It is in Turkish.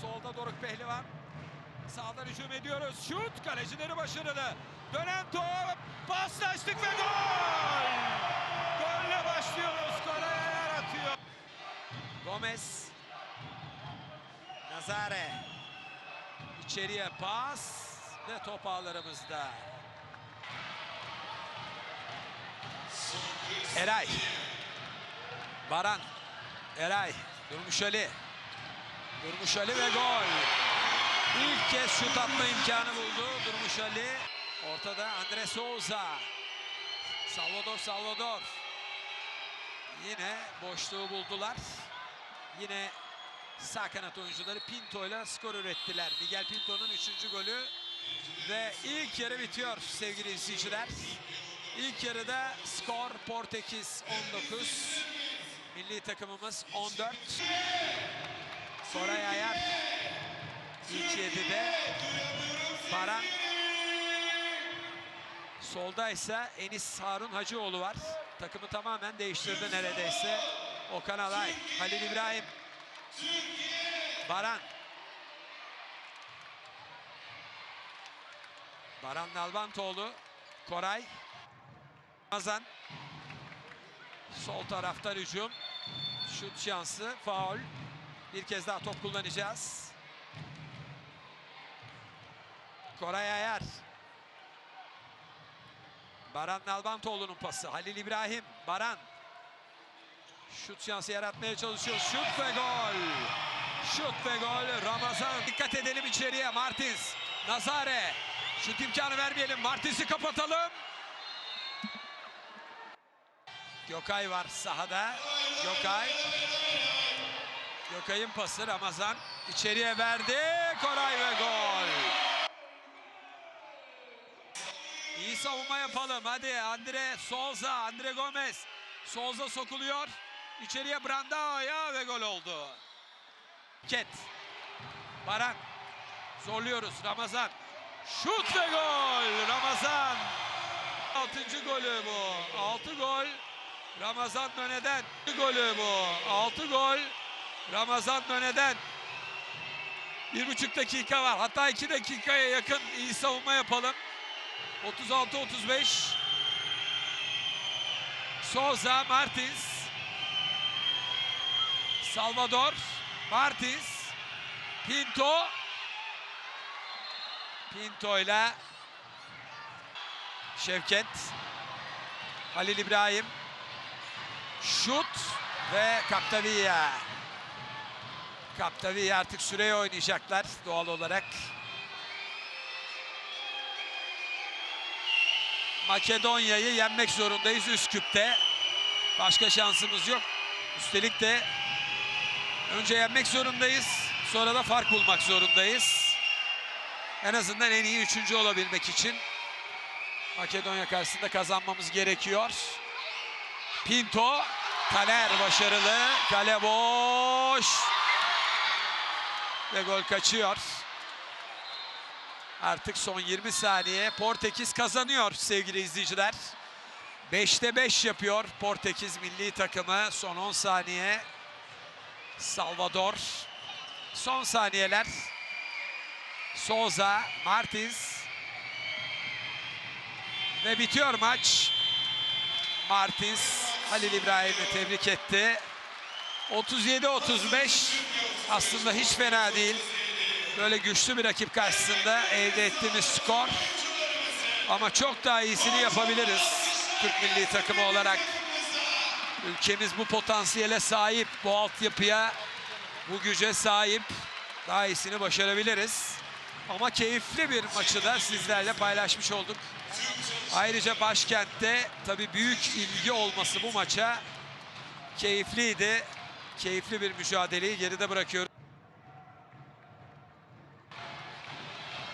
Solda Doruk Pehlivan. Sağdan hücum ediyoruz. Şut kalecileri başarılı. Dönen top. Paslaştık ve gol! Golle başlıyoruz. Koray Ayar atıyor. Gomez. Nazare. İçeriye pas ve top ağlarımızda. Eray. Baran. Eray. Durmuş Ali. Durmuş Ali ve gol. İlk kez şut atma imkanı buldu Durmuş Ali. Ortada Andre Souza. Salvador Salvador. Yine boşluğu buldular. Yine sağ kanat oyuncuları Pinto ile skor ürettiler. Miguel Pinto'nun üçüncü golü ve ilk yarı bitiyor sevgili izleyiciler. İlk yarıda skor Portekiz 19, milli takımımız 14. Koray Ayar ilk 7'de. Baran Solda ise Enis Harun Hacıoğlu var. Takımı tamamen değiştirdi neredeyse. Okan Alay, Halil İbrahim, Baran. Baran Nalbantoğlu, Koray, Ramazan. Sol taraftan hücum. Şut şansı, faul. Bir kez daha top kullanacağız. Koray Ayar. Baran Nalbantoğlu'nun pası. Halil İbrahim. Baran. Şut şansı yaratmaya çalışıyor. Şut ve gol. Şut ve gol. Ramazan. Dikkat edelim içeriye. Martins. Nazare. Şut imkanı vermeyelim. Martins'i kapatalım. Gökay var sahada. Gökay. Gökay'ın pası Ramazan. içeriye verdi. Koray ve gol. İyi savunma yapalım. Hadi Andre Souza, Andre Gomez. Souza sokuluyor. İçeriye Brandao'ya ve gol oldu. Ket. Baran. Zorluyoruz. Ramazan. Şut ve gol. Ramazan. Altıncı golü bu. Altı gol. Ramazan Döne'den. golü bu. Altı gol. Ramazan Döne'den. Bir buçuk dakika var. Hatta iki dakikaya yakın iyi savunma yapalım. 36-35. Souza, Martins. Salvador, Martins. Pinto. Pinto ile Şevket. Halil İbrahim. Şut ve Capdevia. Capdevia artık süreye oynayacaklar doğal olarak. Makedonya'yı yenmek zorundayız Üsküp'te. Başka şansımız yok. Üstelik de önce yenmek zorundayız. Sonra da fark bulmak zorundayız. En azından en iyi üçüncü olabilmek için Makedonya karşısında kazanmamız gerekiyor. Pinto, Taner başarılı. Kale boş. Ve gol kaçıyor. Artık son 20 saniye Portekiz kazanıyor sevgili izleyiciler. 5'te 5 yapıyor Portekiz milli takımı. Son 10 saniye. Salvador. Son saniyeler. Souza, Martins. Ve bitiyor maç. Martins Halil İbrahim'i tebrik etti. 37-35 aslında hiç fena değil. Böyle güçlü bir rakip karşısında elde ettiğimiz skor. Ama çok daha iyisini yapabiliriz. Türk milli takımı olarak. Ülkemiz bu potansiyele sahip, bu altyapıya, bu güce sahip. Daha iyisini başarabiliriz. Ama keyifli bir maçı da sizlerle paylaşmış olduk. Ayrıca başkentte tabii büyük ilgi olması bu maça keyifliydi. Keyifli bir mücadeleyi geride bırakıyoruz.